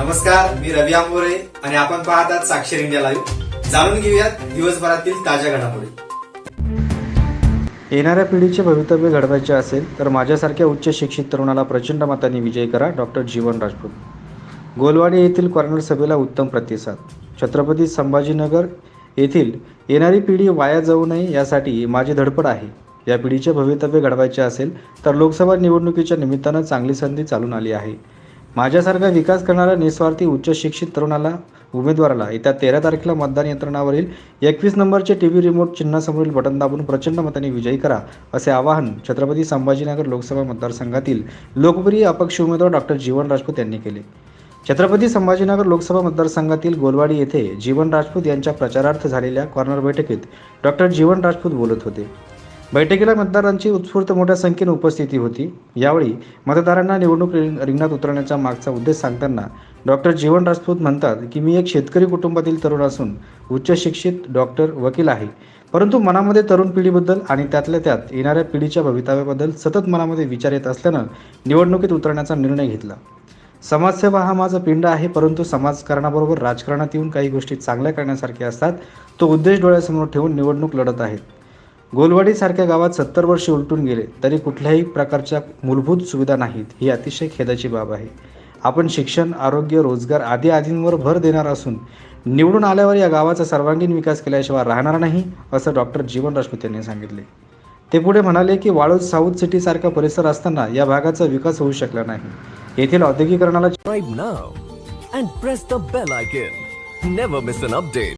नमस्कार मी रवी आंबोरे आणि आपण पाहतात साक्षर इंडिया लाईव्ह. जाणून घेऊयात दिवसभरातील ताज्या घडामोडी. येणाऱ्या पिढीचे भवितव्य घडवायचे असेल तर माझ्यासारख्या उच्च शिक्षित तरुणाला प्रचंड मताने विजय करा डॉक्टर जीवन राजपूत. गोलवाडी येथील कॉर्नर सभेला उत्तम प्रतिसाद. छत्रपती संभाजीनगर येथील येणारी पिढी वाया जाऊ नये यासाठी माझी धडपड आहे. या पिढीचे भवितव्य घडवायचे असेल तर लोकसभा निवडणुकीच्या निमित्तानं चांगली संधी चालून आली आहे. माझ्यासारखा विकास करणाऱ्या निस्वार्थी उच्च शिक्षित तरुणाला उमेदवाराला येत्या तेरा तारखेला मतदान यंत्रणावरील एकवीस नंबरचे टी व्ही रिमोट चिन्हासमोरील बटन दाबून प्रचंड मताने विजयी करा असे आवाहन छत्रपती संभाजीनगर लोकसभा मतदारसंघातील लोकप्रिय अपक्ष उमेदवार डॉक्टर जीवन राजपूत यांनी केले. छत्रपती संभाजीनगर लोकसभा मतदारसंघातील गोलवाडी येथे जीवन राजपूत यांच्या प्रचारार्थ झालेल्या कॉर्नर बैठकीत डॉक्टर जीवन राजपूत बोलत होते. बैठकीला मतदारांची उत्स्फूर्त मोठ्या संख्येने उपस्थिती होती. यावेळी मतदारांना निवडणूक रिंग- रिंगणात उतरण्याचा मागचा उद्देश सांगताना डॉक्टर जीवन राजपूत म्हणतात की मी एक शेतकरी कुटुंबातील तरुण असून उच्च शिक्षित डॉक्टर वकील आहे. परंतु मनामध्ये तरुण पिढीबद्दल आणि त्यातल्या त्यात येणाऱ्या पिढीच्या भवितव्याबद्दल सतत मनामध्ये विचार येत असल्यानं निवडणुकीत उतरण्याचा निर्णय घेतला. समाजसेवा हा माझा पिंड आहे परंतु समाजकारणाबरोबर राजकारणात येऊन काही गोष्टी चांगल्या करण्यासारख्या असतात. तो उद्देश डोळ्यासमोर ठेवून निवडणूक लढत आहेत. गोलवाडीसारख्या गावात सत्तर वर्षे उलटून गेले तरी कुठल्याही प्रकारच्या मूलभूत सुविधा नाहीत. ही अतिशय खेदाची बाब आहे. आपण शिक्षण आरोग्य रोजगार आदी आदींवर भर देणार असून निवडून आल्यावर या गावाचा सर्वांगीण विकास केल्याशिवाय राहणार नाही असं डॉक्टर जीवन राजपूत यांनी सांगितले. ते पुढे म्हणाले की वाळूज साऊथ सिटीसारखा परिसर असताना या भागाचा विकास होऊ शकला नाही. येथील औद्योगिकरणाला